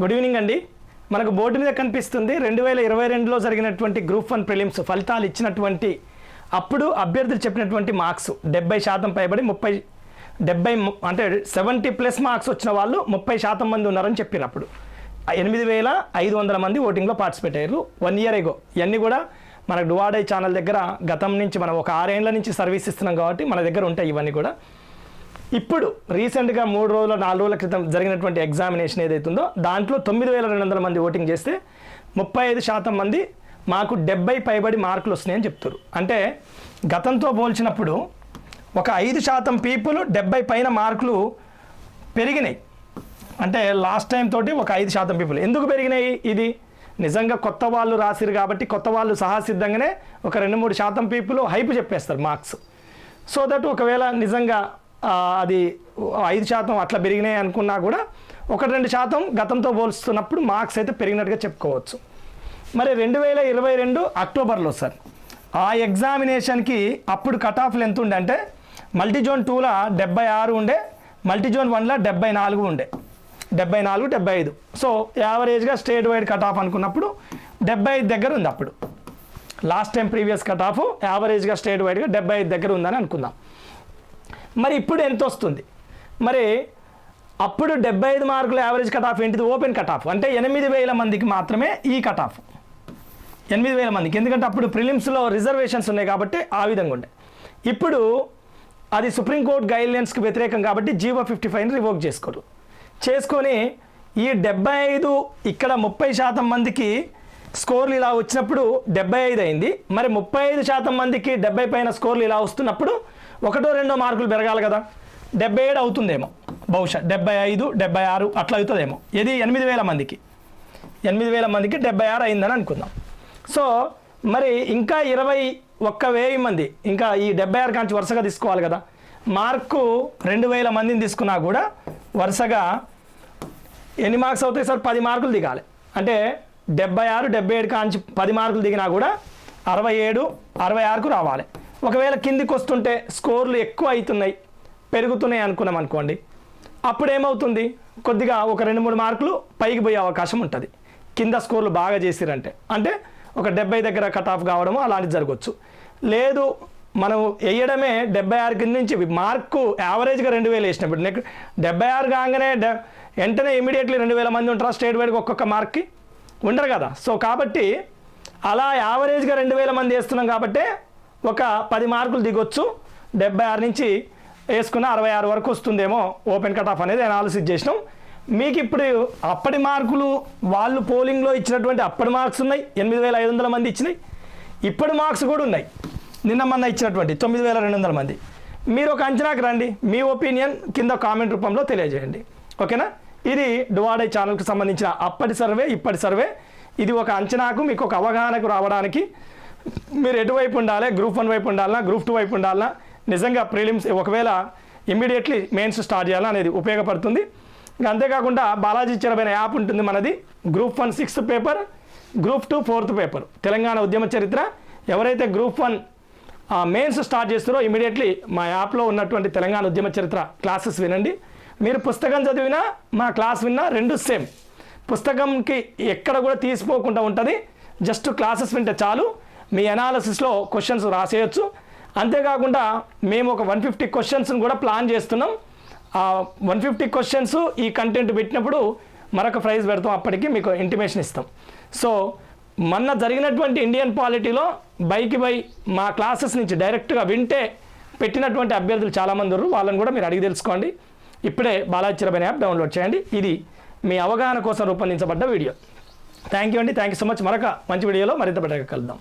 Good evening అండి. మనకు board మీద కనిపిస్తుంది రెండు వేల ఇరవై రెండులో జరిగినటువంటి గ్రూప్ వన్ ప్రిలిమ్స్ ఫలితాలు ఇచ్చినటువంటి అప్పుడు అభ్యర్థులు చెప్పినటువంటి మార్క్స్ డెబ్బై శాతం పైబడి ముప్పై డెబ్బై అంటే సెవెంటీ ప్లస్ మార్క్స్ వచ్చిన వాళ్ళు ముప్పై శాతం మంది ఉన్నారని చెప్పినప్పుడు ఎనిమిది వేల ఐదు వందల మంది ఓటింగ్లో పార్టిసిపేట్ అయ్యారు. వన్ ఇయర్ ఎగో ఇవన్నీ కూడా మనకు డువాడై ఛానల్ దగ్గర గతం నుంచి మనం ఒక ఆరేళ్ళ నుంచి సర్వీస్ ఇస్తున్నాం కాబట్టి మన దగ్గర ఉంటాయి ఇవన్నీ కూడా. ఇప్పుడు రీసెంట్గా మూడు రోజుల నాలుగు రోజుల క్రితం జరిగినటువంటి ఎగ్జామినేషన్ ఏదైతుందో దాంట్లో తొమ్మిది వేల రెండు వందల మంది ఓటింగ్ చేస్తే ముప్పై ఐదు శాతం మంది మాకు డెబ్బై పైబడి మార్కులు వస్తున్నాయని చెప్తారు. అంటే గతంతో పోల్చినప్పుడు ఒక ఐదు శాతం పీపుల్ డెబ్బై పైన మార్కులు పెరిగినాయి. అంటే లాస్ట్ టైం తోటి ఒక ఐదు శాతం పీపుల్. ఎందుకు పెరిగినాయి ఇది? నిజంగా కొత్త వాళ్ళు రాసిరు కాబట్టి కొత్త వాళ్ళు సహాసిద్ధంగానే ఒక రెండు మూడు శాతం పీపుల్ హైప్ చెప్పేస్తారు మార్క్స్. సో దట్ ఒకవేళ నిజంగా అది ఐదు శాతం అట్లా పెరిగినాయి అనుకున్నా కూడా ఒకటి రెండు శాతం గతంతో పోల్స్తున్నప్పుడు మార్క్స్ అయితే పెరిగినట్టుగా చెప్పుకోవచ్చు. మరి రెండు వేల ఇరవై రెండు అక్టోబర్లో సార్ ఆ ఎగ్జామినేషన్కి అప్పుడు కట్ ఆఫ్లు ఎంత ఉండే అంటే మల్టీజోన్ టూలో డెబ్బై ఆరు ఉండే మల్టీజోన్ వన్లో డెబ్బై నాలుగు ఉండే. డెబ్బై నాలుగు డెబ్బై ఐదు. సో యావరేజ్గా స్టేట్ వైడ్ కట్ ఆఫ్ అనుకున్నప్పుడు డెబ్బై ఐదు దగ్గర ఉంది అప్పుడు. Last time previous cut off యావరేజ్గా స్టేట్ వైడ్గా డెబ్బై ఐదు దగ్గర ఉందని అనుకుందాం. మరి ఇప్పుడు ఎంత వస్తుంది? మరి అప్పుడు డెబ్బై ఐదు మార్కుల యావరేజ్ కట్ ఆఫ్ ఏంటిది? ఓపెన్ కట్ ఆఫ్ అంటే ఎనిమిది వేల మందికి మాత్రమే ఈ కట్ ఆఫ్ ఎనిమిది వేల మందికి. ఎందుకంటే అప్పుడు ప్రిలిమ్స్లో రిజర్వేషన్స్ ఉన్నాయి కాబట్టి ఆ విధంగా ఉండే. ఇప్పుడు అది సుప్రీంకోర్టు గైడ్లైన్స్కి వ్యతిరేకం కాబట్టి జీవో ఫిఫ్టీ ఫైవ్ని రివోక్ చేసుకోరు. చేసుకొని ఈ డెబ్బై ఐదు ఇక్కడ ముప్పై శాతం మందికి స్కోర్లు ఇలా వచ్చినప్పుడు డెబ్బై ఐదు అయింది. మరి ముప్పై ఐదు శాతం మందికి డెబ్బై పైన స్కోర్లు ఇలా వస్తున్నప్పుడు ఒకటో రెండో మార్కులు పెరగాలి కదా. డెబ్బై ఏడు అవుతుందేమో. బహుశా డెబ్బై ఐదు డెబ్బై ఆరు అట్లా అవుతుందేమో. ఇది ఎనిమిది వేల మందికి. ఎనిమిది వేల మందికి డెబ్బై ఆరు అయిందని అనుకుందాం. సో మరి ఇంకా ఇరవై ఒక్క వెయ్యి మంది ఇంకా ఈ డెబ్బై ఆరు కాంచి వరుసగా తీసుకోవాలి కదా. మార్కు రెండు వేల మందిని తీసుకున్నా కూడా వరుసగా ఎన్ని మార్క్స్ అవుతాయి సార్? పది మార్కులు దిగాలి. అంటే డెబ్బై ఆరు డెబ్బై ఏడు కాంచి పది మార్కులు దిగినా కూడా అరవై ఏడు అరవై ఆరుకు రావాలి. ఒకవేళ కిందికి వస్తుంటే స్కోర్లు ఎక్కువ అవుతున్నాయి పెరుగుతున్నాయి అనుకున్నాం అనుకోండి. అప్పుడు ఏమవుతుంది కొద్దిగా ఒక రెండు మూడు మార్కులు పైకి పోయే అవకాశం ఉంటుంది. కింద స్కోర్లు బాగా చేసిరంటే. అంటే ఒక డెబ్బై దగ్గర కట్ ఆఫ్ కావడము అలాంటిది జరగవచ్చు లేదు మనం వేయడమే డెబ్బై ఆరు కింద నుంచి మార్కు యావరేజ్గా రెండు వేలు వేసినప్పుడు నెక్ డెబ్బై ఆరు కాగానే వెంటనే ఇమీడియట్లీ రెండు వేల మంది ఉంటారా స్టేట్ వైడ్గా ఒక్కొక్క మార్క్కి? ఉండరు కదా. సో కాబట్టి అలా యావరేజ్గా రెండు వేల మంది వేస్తున్నాం కాబట్టి ఒక పది మార్కులు దిగొచ్చు. డెబ్బై ఆరు నుంచి వేసుకున్న అరవై ఆరు వరకు వస్తుందేమో ఓపెన్ కట్ ఆఫ్ అనేది అనాలిసిస్ చేసినాం. మీకు ఇప్పుడు అప్పటి మార్కులు వాళ్ళు పోలింగ్లో ఇచ్చినటువంటి అప్పటి మార్క్స్ ఉన్నాయి. ఎనిమిది వేల ఐదు వందల మంది ఇచ్చినాయి. ఇప్పటి మార్క్స్ కూడా ఉన్నాయి. నిన్న మొన్న ఇచ్చినటువంటి తొమ్మిది వేల రెండు వందల మంది. మీరు ఒక అంచనాకు రండి. మీ ఒపీనియన్ కింద కామెంట్ రూపంలో తెలియజేయండి. ఓకేనా ఇది డువాడే ఛానల్కి సంబంధించిన అప్పటి సర్వే ఇప్పటి సర్వే ఇది ఒక అంచనాకు మీకు ఒక అవగాహనకు రావడానికి మీరు ఎటువైపు ఉండాలి? గ్రూప్ వన్ వైపు ఉండాలన్నా గ్రూప్ టూ వైపు ఉండాలన్నా నిజంగా ప్రిలిమ్స్ ఒకవేళ ఇమ్మీడియట్లీ మెయిన్స్ స్టార్ట్ చేయాలా అనేది ఉపయోగపడుతుంది. ఇంకా అంతేకాకుండా బాలాజీ చరమైన యాప్ ఉంటుంది మనది. Group one sixth paper group two fourth paper Telangana ఉద్యమ చరిత్ర. ఎవరైతే గ్రూప్ వన్ మెయిన్స్ స్టార్ట్ చేస్తారో ఇమీడియట్లీ మా యాప్లో ఉన్నటువంటి తెలంగాణ ఉద్యమ చరిత్ర క్లాసెస్ వినండి. మీరు పుస్తకం చదివినా మా క్లాస్ విన్నా రెండు సేమ్ పుస్తకంకి ఎక్కడ కూడా తీసిపోకుండా ఉంటుంది. జస్ట్ క్లాసెస్ వింటే చాలు. మీ అనాలసిస్లో క్వశ్చన్స్ రాసేయచ్చు. అంతేకాకుండా మేము ఒక వన్ ఫిఫ్టీ క్వశ్చన్స్ని కూడా ప్లాన్ చేస్తున్నాం. ఆ వన్ ఫిఫ్టీ క్వశ్చన్స్ ఈ కంటెంట్ పెట్టినప్పుడు మరొక ప్రైజ్ పెడతాం అప్పటికి మీకు ఇంటిమేషన్ ఇస్తాం. సో మొన్న జరిగినటువంటి ఇండియన్ పాలిటీలో బైకి బై మా క్లాసెస్ నుంచి డైరెక్ట్గా వింటే పెట్టినటువంటి అభ్యర్థులు చాలామంది ఉన్నారు. వాళ్ళని కూడా మీరు అడిగి తెలుసుకోండి. ఇప్పుడే బాలాచిరబైన యాప్ డౌన్లోడ్ చేయండి. ఇది మీ అవగాహన కోసం రూపొందించబడ్డ వీడియో. థ్యాంక్ యూ అండి. థ్యాంక్ యూ సో మచ్ మరొక మంచి వీడియోలో మరింత బయటకు కలుద్దాం.